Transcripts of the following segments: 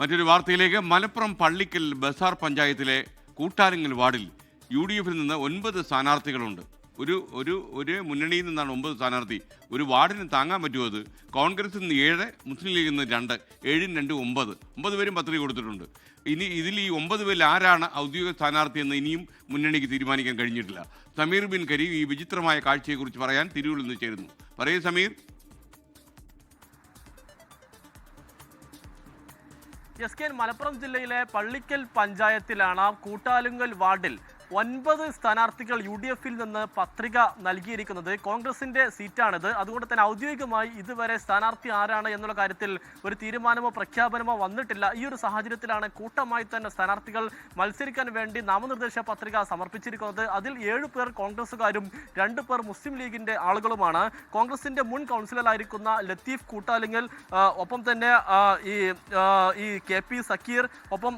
മറ്റൊരു വാർത്തയിലേക്ക്. മലപ്പുറം പള്ളിക്കൽ ബസാർ പഞ്ചായത്തിലെ കൂട്ടാരങ്ങൽ വാർഡിൽ യു ഡി എഫിൽ നിന്ന് ഒൻപത് സ്ഥാനാർത്ഥികളുണ്ട്. ഒരു ഒരു ഒരു മുന്നണിയിൽ നിന്നാണ് ഒമ്പത് സ്ഥാനാർത്ഥി. ഒരു വാർഡിന് താങ്ങാൻ പറ്റുമോ അത്? കോൺഗ്രസിൽ നിന്ന് ഏഴ് മുസ്ലിം ലീഗിൽ നിന്ന് രണ്ട് ഏഴും രണ്ട് ഒമ്പത്. ഒമ്പത് പേരും പത്രിക കൊടുത്തിട്ടുണ്ട്. ഇനി ഇതിൽ ഈ ഒമ്പത് പേരിൽ ആരാണ് ഔദ്യോഗിക സ്ഥാനാർത്ഥി എന്ന് ഇനിയും മുന്നണിക്ക് തീരുമാനിക്കാൻ കഴിഞ്ഞിട്ടില്ല. സമീർ ബിൻ കരീം ഈ വിചിത്രമായ കാഴ്ചയെക്കുറിച്ച് പറയാൻ തിരൂരിൽ നിന്ന് ചേരുന്നു. പറയൂ സമീർ. എസ് കെ മലപ്പുറം ജില്ലയിലെ പള്ളിക്കൽ പഞ്ചായത്തിലാണ് കൂട്ടാലുങ്കൽ വാർഡിൽ ഒൻപത് സ്ഥാനാർത്ഥികൾ യു ഡി എഫിൽ നിന്ന് പത്രിക നൽകിയിരിക്കുന്നത് കോൺഗ്രസിന്റെ സീറ്റാണിത്. അതുകൊണ്ട് തന്നെ ഔദ്യോഗികമായി ഇതുവരെ സ്ഥാനാർത്ഥി ആരാണ് എന്നുള്ള കാര്യത്തിൽ ഒരു തീരുമാനമോ പ്രഖ്യാപനമോ വന്നിട്ടില്ല. ഈ ഒരു സാഹചര്യത്തിലാണ് കൂട്ടമായി തന്നെ സ്ഥാനാർത്ഥികൾ മത്സരിക്കാൻ വേണ്ടി നാമനിർദ്ദേശ പത്രിക സമർപ്പിച്ചിരിക്കുന്നത്. അതിൽ ഏഴു പേർ കോൺഗ്രസുകാരും രണ്ടു പേർ മുസ്ലിം ലീഗിന്റെ ആളുകളുമാണ്. കോൺഗ്രസിന്റെ മുൻ കൗൺസിലറായിരിക്കുന്ന ലത്തീഫ് കൂട്ടാലിങ്ങൽ ഒപ്പം തന്നെ ഈ ഈ കെ പി സക്കീർ ഒപ്പം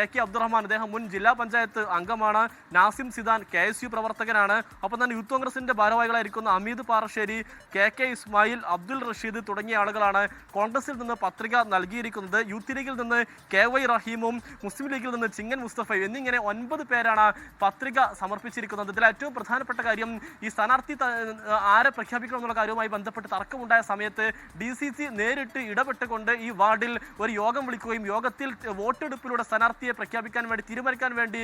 എ കെ അബ്ദുറഹ്മാൻ അദ്ദേഹം മുൻ ജില്ലാ പഞ്ചായത്ത് അംഗമാണ് Nazim Sidan K S U പ്രവർത്തകനാണ്. ഒപ്പം തന്നെ യൂത്ത് കോൺഗ്രസിന്റെ ഭാരവാഹികളായിരിക്കുന്ന അമീദ് പാറശ്ശേരി കെ കെ ഇസ്മായിൽ അബ്ദുൽ റഷീദ് തുടങ്ങിയ ആളുകളാണ് കോൺഗ്രസിൽ നിന്ന് പത്രിക നൽകിയിരിക്കുന്നത്. യൂത്ത് ലീഗിൽ നിന്ന് കെ വൈ റഹീമും മുസ്ലിം ലീഗിൽ നിന്ന് ചിങ്ങൻ മുസ്തഫയും എന്നിങ്ങനെ ഒൻപത് പേരാണ് പത്രിക സമർപ്പിച്ചിരിക്കുന്നത്. ഇതിൽ ഏറ്റവും പ്രധാനപ്പെട്ട കാര്യം ഈ സ്ഥാനാർത്ഥി ആരെ പ്രഖ്യാപിക്കണം എന്നുള്ള കാര്യവുമായി ബന്ധപ്പെട്ട് തർക്കമുണ്ടായ സമയത്ത് ഡി സി സി നേരിട്ട് ഇടപെട്ടുകൊണ്ട് ഈ വാർഡിൽ ഒരു യോഗം വിളിക്കുകയും യോഗത്തിൽ വോട്ടെടുപ്പിലൂടെ സ്ഥാനാർത്ഥിയെ പ്രഖ്യാപിക്കാൻ വേണ്ടി തീരുമാനിക്കാൻ വേണ്ടി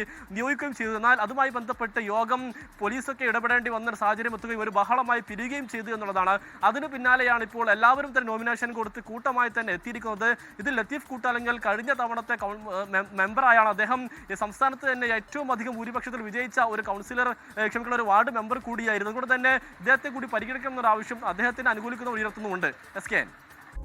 നിയോഗിക്കുകയും ചെയ്തു. എന്നാൽ അതുമായി ബന്ധപ്പെട്ട് യോഗം പോലീസൊക്കെ ഇടപെടേണ്ടി വന്നൊരു സാഹചര്യം എത്തുകയും ഒരു ബഹളമായി പിരിയുകയും ചെയ്തു എന്നുള്ളതാണ്. അതിന് പിന്നാലെയാണ് ഇപ്പോൾ എല്ലാവരും തന്നെ നോമിനേഷൻ കൊടുത്ത് കൂട്ടമായി തന്നെ എത്തിയിരിക്കുന്നത്. ഇതിൽ ലത്തീഫ് കൂട്ടാലങ്കൽ കഴിഞ്ഞ തവണത്തെ മെമ്പറായാണ് അദ്ദേഹം ഈ സംസ്ഥാനത്ത് തന്നെ ഏറ്റവും അധികം ഭൂരിപക്ഷത്തിൽ വിജയിച്ച ഒരു കൗൺസിലർ ക്ഷമിക്കുന്ന ഒരു വാർഡ് മെമ്പർ കൂടിയായിരുന്നു. അതുകൊണ്ട് തന്നെ ഇദ്ദേഹത്തെ കൂടി പരിഗണിക്കണം എന്നൊരു ആവശ്യം അദ്ദേഹത്തിന് അനുകൂലിക്കുന്ന ഉയർത്തുന്നുമുണ്ട് എസ് കെ